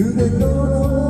그대 떠나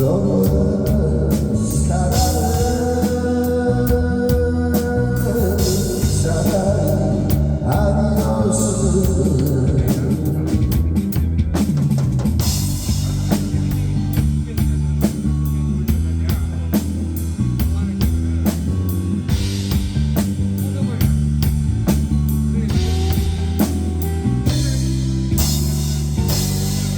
love.